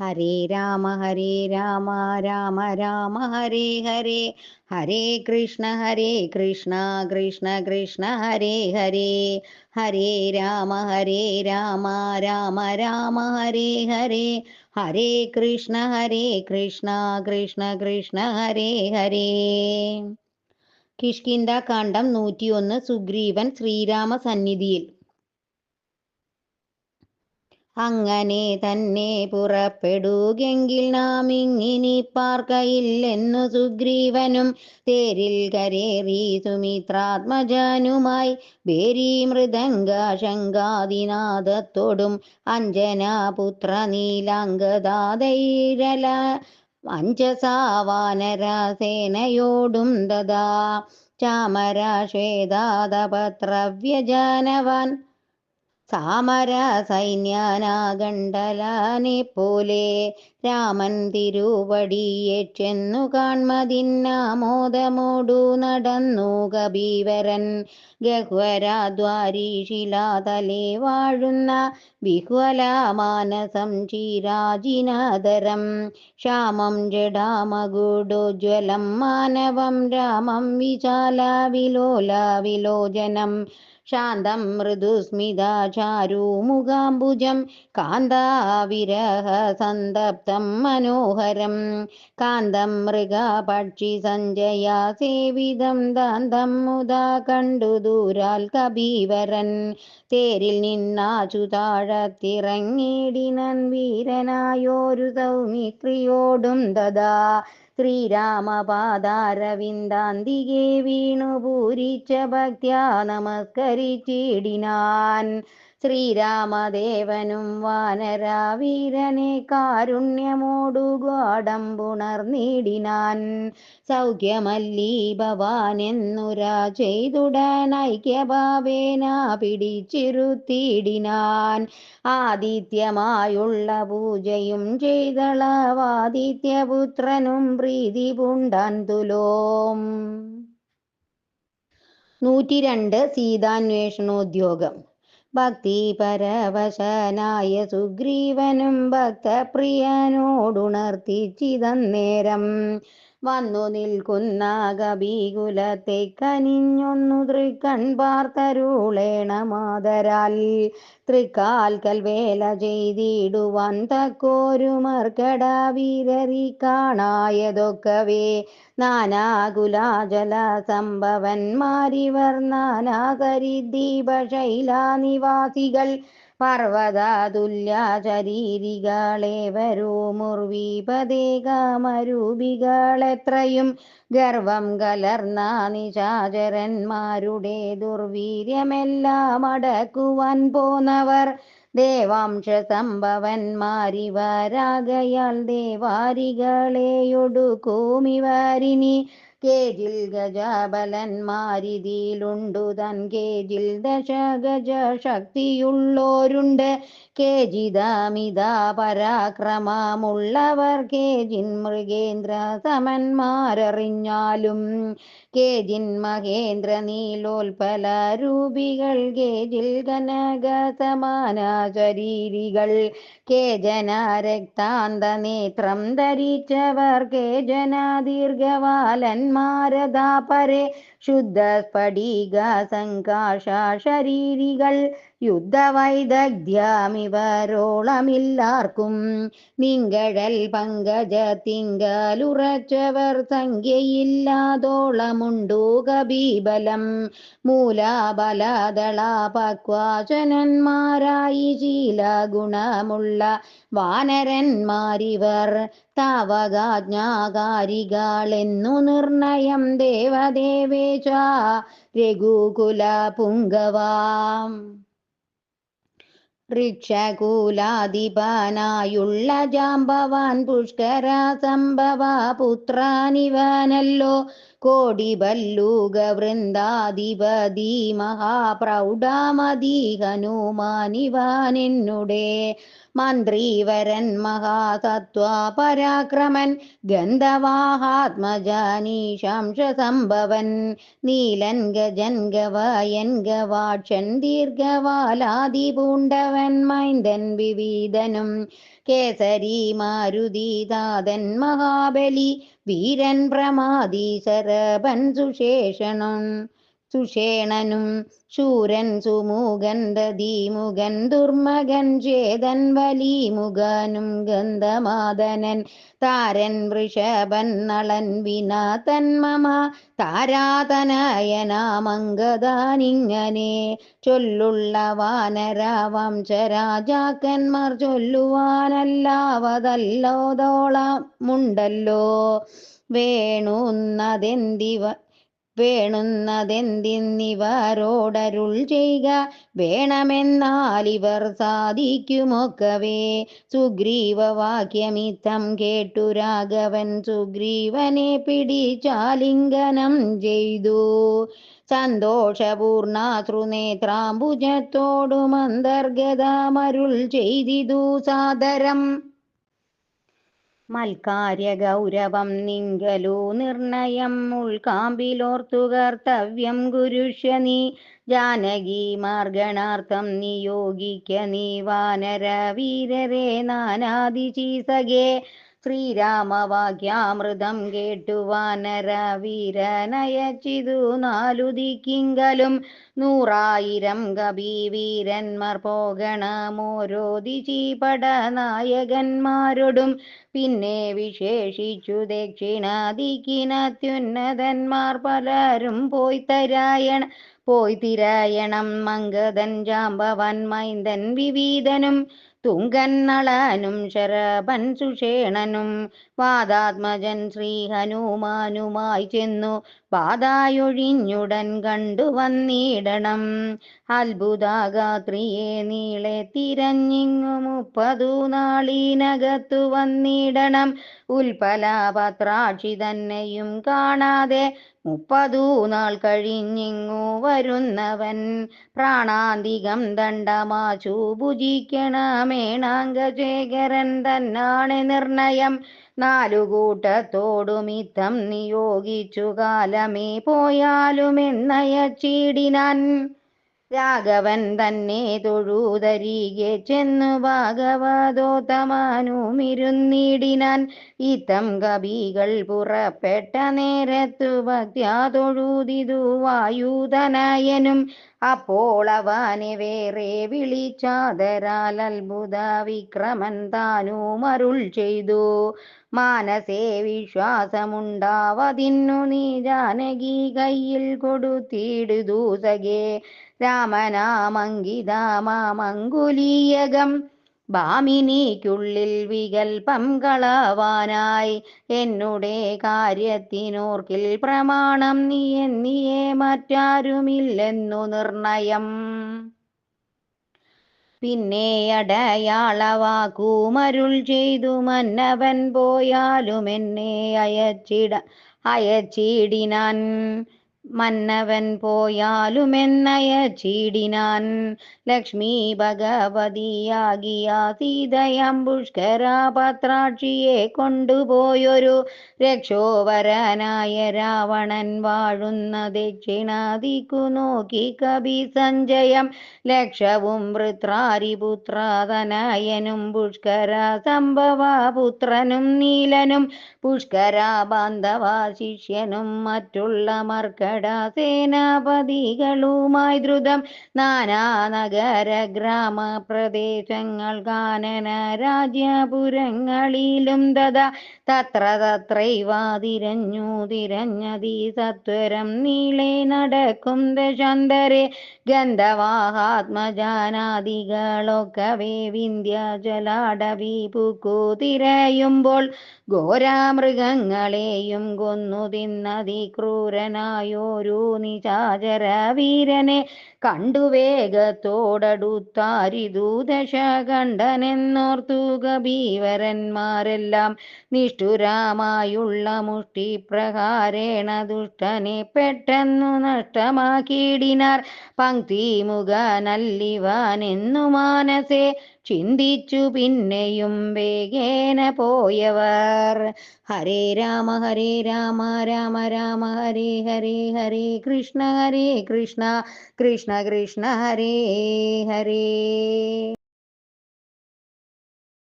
ഹരേ രാമ ഹരേ രാമ രാമ രാമ ഹരേ ഹരേ. ഹരേ കൃഷ്ണ ഹരേ കൃഷ്ണ കൃഷ്ണ കൃഷ്ണ ഹരേ ഹരേ. ഹരേ രാമ ഹരേ രാമ രാമ രാമ ഹരേ ഹരേ. ഹരേ കൃഷ്ണ ഹരേ കൃഷ്ണ കൃഷ്ണ കൃഷ്ണ ഹരേ ഹരേ. കിഷ്കിന്ദ കാണ്ഡം നൂറ്റിയൊന്ന് സുഗ്രീവൻ ശ്രീരാമ സന്നിധിയിൽ അങ്ങനെ തന്നെ പുറപ്പെടുകെങ്കിൽ നാം ഇങ്ങിനി പാർക്കയില്ലെന്നു സുഗ്രീവനും തേരിൽ കരേറി സുമിത്രാത്മജനുമായി ബേരി മൃദംഗ ശങ്കാദിനാഥത്തോടും അഞ്ജനാപുത്ര നീലാംഗദാതൈരല അഞ്ചസാവാനര സേനയോടും ദദാ ചാമര സാമര സൈന്യാനാഗണ്ഡലാനെ പോലെ രാമൻ തിരുവടിയെ ചെന്നു കാൺമതിന്നാമോദമോടു നടന്നു കബീവരൻ ഗഹ്വരാദ്വാരീശിലാതലെ വാഴുന്ന വിഹ്വലാമാനസം ചീരാജിനാദരം. ക്ഷാമം ജഡാമകുടോജ്വലം മാനവം രാമം വിശാല വിലോല വിലോചനം ശാന്തം മൃദുസ്മിതാചാരുമുഖാംബുജം കാന്താവിരഹ സന്തപ്തം മനോഹരം. കാന്തം മൃഗപക്ഷി സഞ്ജയാ സേവിതം ദാന്തം മുദാ കണ്ടു ദൂരാൽ കബീവരൻ തേരിൽ നിന്നാചു താഴത്തിറങ്ങിടിനൻ വീരനായോരു സൗമിത്രിയോടും ദദാ ശ്രീരാമപാദാരവിന്ദാന്തികെ വീണു പൂരിച്ച ഭക്ത്യാ നമസ്കരിച്ചിടിനാൻ ശ്രീരാമദേവനും വാനരാവീരനെ കാരുണ്യമോടുകാടമ്പുണർന്നിടിനാൻ സൗഖ്യമല്ലീ ഭവാനെന്നുരാ ചെയ്തുടൻ ഐക്യഭാവേന പിടിച്ചിരുത്തിയിടിനാൻ ആദിത്യമായുള്ള പൂജയും ചെയ്തളവാദിത്യപുത്രനും പ്രീതി പൂണ്ടാൻ തുലോം. നൂറ്റിരണ്ട് സീതാന്വേഷണോദ്യോഗം. ഭക്തി പരവശനായ സുഗ്രീവനും ഭക്തപ്രിയനോടുണർത്തിച്ചിതന്നേരം വന്നു നിൽക്കുന്ന കബീകുലത്തെ കനിഞ്ഞൊന്നു തൃക്കൺ പാർത്തരുളേണ മാതരാൽ. തൃക്കാൽക്കൽ വേല ചെയ്തിടുവാൻ തക്കോരു മർക്കട വീരറി കാണായതൊക്കവേ. നാനാകുലാജല സംഭവന്മാരിവർ നാനാകരിദ്ദീപശൈലാനിവാസികൾ പർവതതുല്യ വരൂ മുർവീപദേകാമരൂപികളെത്രയും ഗർവം കലർന്ന നിശാചരന്മാരുടെ ദുർവീര്യമെല്ലാം അടക്കുവാൻ പോന്നവർ ദേവാംശ സംഭവന്മാരിവരാകയാൽ ദേവാരികളെയൊടുക്കുമിവരിനി കേജിൽ ഗജാബലന്മാരിതിയിലുണ്ടു. തൻ കേജിൽ ദശഗജ ശക്തിയുള്ളോരുണ്ട് കേജിതാമിതാ പരാക്രമമുള്ളവർ. കേജിൻ മൃഗേന്ദ്ര സമന്മാരറിഞ്ഞാലും കേജിൻ മഹേന്ദ്ര നീലോൽപല രൂപികൾ കേജിൽ കനക സമാന ശരീരികൾ കേജന രക്താന്ത നേത്രം ധരിച്ചവർ. കേജന ദീർഘവാലന്മാരതാ പരെ ശുദ്ധ സ്ഫടിക സംകാശ ശരീരികൾ യുദ്ധവൈദഗ്ധ്യമിവരോളമില്ലാർക്കും. നിങ്കഴൽ പങ്കജ തിങ്കലുറച്ചവർ സംഖ്യയില്ലാതോളമുണ്ടു കബീബലം മൂലാബലദള പക്വാചനന്മാരായി ശീല ഗുണമുള്ള വാനരന്മാരിവർ. താവകാജ്ഞാകാരികളെന്നു നിർണയം ദേവദേവേശ രഘുകുല പുങ്കവാം. ഋക്ഷകൂലാധിപനായുള്ള ജാമ്പവാൻ പുഷ്കര സംഭവ പുത്രാനിവനല്ലോ കോടിബല്ലൂക വൃന്ദാധിപതി മഹാപ്രൗഢാമതി ഹനുമാനിവാനിന്നുടെ മന്ത്രീവരൻ മഹാസത്വ പരാക്രമൻ ഗന്ധവാഹാത്മജാനീശാംശസംഭവൻ നീലൻ ഗജൻ ഗവയൻ ഗവാക്ഷൻ ദീർഘവാലാതി പൂണ്ടവൻ മൈന്ദൻ വിവീതനും കേസരി മാരുതി താതൻ മഹാബലി വീരൻ പ്രമാദി സരപൻ സുശേഷണം. സുഷേണനും ശൂരൻ സുമൂകൻ ദീമുകൻ ദുർമകൻ ചേതൻ വലിമുഖനും ഗന്ധമാതനൻ താരൻ വൃഷഭൻ നളൻ വിനാതൻ മമ താരാതനയനാമംഗതാനിങ്ങനെ ചൊല്ലുള്ള വാനര വംശരാജാക്കന്മാർ ചൊല്ലുവാനല്ലാവതല്ലോതോളമുണ്ടല്ലോ വേണുന്നതെന്തിവ വേണുന്നതെന്തിന്നിവരോടരുൾ ചെയ്യുക വേണമെന്നാൽ ഇവർ സാധിക്കുമൊക്കവേ. സുഗ്രീവവാക്യമിത്തം കേട്ടു രാഘവൻ. സുഗ്രീവനെ പിടിച്ചാലിംഗനം ചെയ്തു. സന്തോഷപൂർണാതൃനേത്രാംബുജത്തോടും അന്തർഗതമരുൾ ചെയ്തിതു സാദരം. മൽക്കാര്യ ഗൗരവം നിങ്കലു നിർണയം ഉൾക്കാമ്പിലോർത്തു കർത്തവ്യം ഗുരുഷ്യ നീ. ജാനകി മാർഗണാർത്ഥം നിയോഗിക്ക നീ. വാനര വീരരെ നാനാദിചീസകേ ശ്രീരാമവാക്യാമൃതം കേട്ടു വാനര വീരനയച്ചിതു നാലു ദിക്കിങ്കലും നൂറായിരം കബീവീരന്മാർ പോകണമോരോ ദിശീപട നായകന്മാരോടും പിന്നെ വിശേഷിച്ചു ദക്ഷിണാദിക്കിനത്യുന്നതന്മാർ പലരും പോയി തരായണ പോയി തിരായണം മംഗതൻ ജാമ്പവൻ മൈന്ദൻ വിവീതനും. തുങ്കൻ നളനും ശരഭൻ സുഷേണനും വാദാത്മജൻ ശ്രീ ഹനുമാനുമായി ചെന്നു ബാധായൊഴിഞ്ഞുടൻ കണ്ടു വന്നിടണം. അത്ഭുതാഗാത്രിയെ നീളെ തിരഞ്ഞിങ്ങു മുപ്പതു നാളിനകത്തു വന്നിടണം. ഉൽപ്പലപത്രാക്ഷി തന്നെയും കാണാതെ മുപ്പതു നാൾ കഴിഞ്ഞിങ്ങു വരുന്നവൻ പ്രാണാന്തികം ദണ്ഡമാച്ചു. ഭുജിക്കണമേണാംഗശേഖരൻ തന്നാണ് നിർണയം. നാലുകൂട്ടത്തോടുമിത്തം നിയോഗിച്ചു കാലമേ പോയാലുമെന്നയച്ചിടിനാൻ. രാഘവൻ തന്നെ തൊഴുതരികെ ചെന്നു ഭാഗവതോത്തമാനുമിരുന്നിടിനാൻ. ഇത്തം കവികൾ പുറപ്പെട്ട നേരത്തു ഭക്ത്യാ തൊഴുതിതു അപ്പോൾ അവനെ വേറെ വിളിച്ചാതരാൽ അത്ഭുത വിക്രമൻ താനും അരുൾ ചെയ്തു. മാനസേ വിശ്വാസമുണ്ടാവതിന്നു നീ ജാനകി കയ്യിൽ കൊടുത്തിടുതു രാമനാമങ്കിതമാമങ്കുലീയകം ഭാമിനിക്കുള്ളിൽ വികൽപ്പം കളവാനായി എന്നുടെ കാര്യത്തിനോർക്കിൽ പ്രമാണം നീ എന്നിയെ മറ്റാരുമില്ലെന്നു നിർണയം. പിന്നെ അടയാളവാക്കൂമരുൾ ചെയ്തു മന്നവൻ പോയാലും എന്നെ അയച്ചിട അയച്ചിടിനാൻ മന്നവൻ പോയാലുമെന്നയച്ചിടിനാൻ ലക്ഷ്മി ഭഗവതിയാകിയ സീതയം പുഷ്കര പത്രാക്ഷിയെ കൊണ്ടുപോയൊരു രക്ഷോവരനായ രാവണൻ വാഴുന്ന ദക്ഷിണാദിക്കു നോക്കി കവി സഞ്ജയം. ലക്ഷവും വൃത്രാരിപുത്രതനയനും പുഷ്കര സംഭവ പുത്രനും നീലനും പുഷ്കര ബാന്ധവ ശിഷ്യനും മറ്റുള്ള മർക്കട സേനാപതികളുമായി ദ്രുതം നാനാ നഗര ഗ്രാമ പ്രദേശങ്ങൾ കാനന രാജ്യപുരങ്ങളിലും തഥാ തത്ര തത്രൈവാതിരഞ്ഞു തിരഞ്ഞതി സത്വരം നീളെ നടക്കും ദശാന്തരെ ഗന്ധവാഹാത്മജാനാദികളൊക്കവേ വിന്ധ്യാചലാടവി പൂക്കു തിരയുമ്പോൾ ഘോരാമൃഗങ്ങളെയും കൊന്നു തിന്നതി ക്രൂരനായോരു നിചാചര വീരനെ കണ്ടു വേഗത്തോടടുത്താരിതു ദശ കണ്ടനെന്നോർത്തു കബീവരന്മാരെല്ലാം നിഷ്ഠുരമായുള്ള മുഷ്ടിപ്രഹാരേണ ദുഷ്ടനെ പെട്ടെന്നു നഷ്ടമാക്കിയിടിനാർ. പങ്ക്തി മുഖനല്ലിവാനെന്നു മാനസേ ചിന്തിച്ചു പിന്നെയും വേഗേന പോയവർ. ഹരേ രാമ ഹരേ രാമ രാമ രാമ ഹരേ ഹരേ ഹരേ കൃഷ്ണ ഹരേ കൃഷ്ണ കൃഷ്ണ കൃഷ്ണ ഹരേ ഹരേ.